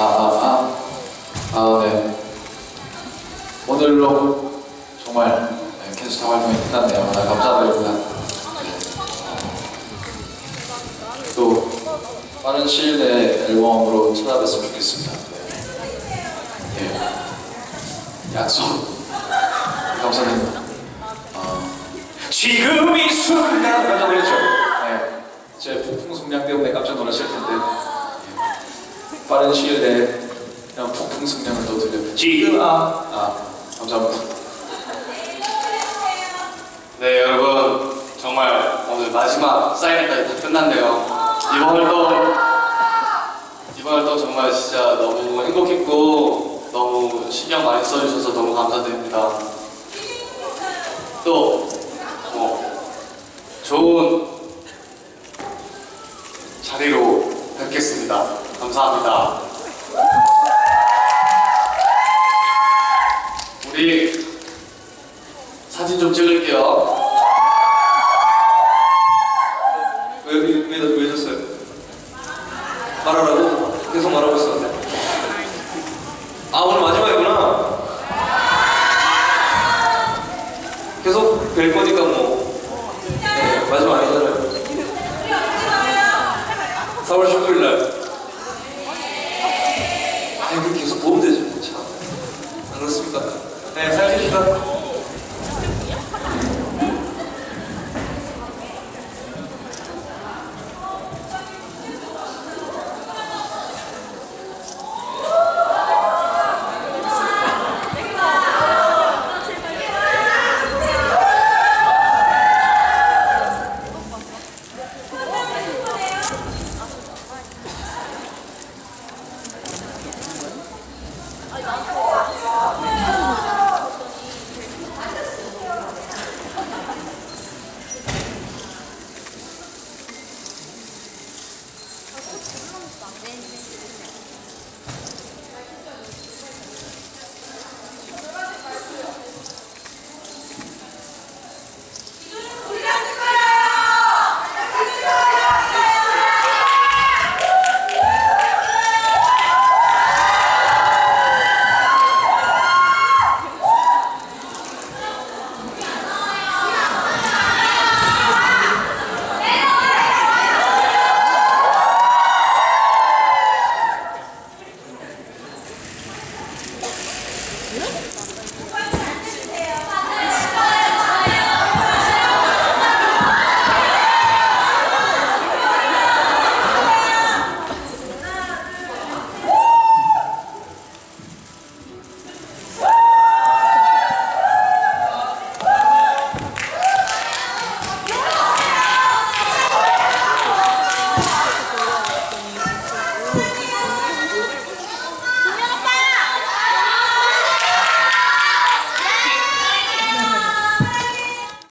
아아아. 아, 아, 네. 오늘로 정말 캐스터 활동이 끝났네요. 아, 감사드립니다. 네. 또 빠른 시일 내에 앨범으로 찾아뵀으면 좋겠습니다. 네. 예. 약속. 감사드립니다. 아. 어. 지금 이 순간 감사드리죠. 네. 제 폭풍 성량 때문에 빠른 시일 내에 그냥 폭풍성량을 또 들려 지금? 아, 아 감사합니다. 네 여러분. 정말 오늘 마지막 사인회까지 다 끝났네요. 이번 활동 이번 활동 정말 진짜 너무 행복했고 너무 신경 많이 써주셔서 너무 감사드립니다. 또 어, 좋은 자리로 뵙겠습니다 감사합니다 우리 사진 좀 찍을게요 왜, 왜, 왜, 왜 졌어요? 말하라고? 계속 말하고 있었는데. 아, 오늘 마지막이구나. 계속 뵐 거니까 뭐. 네, 마지막 아니잖아요. 4월 19일 날. 아, 이거 계속 보면 되죠. 참. 안 그렇습니까? 네, 잘 계시다.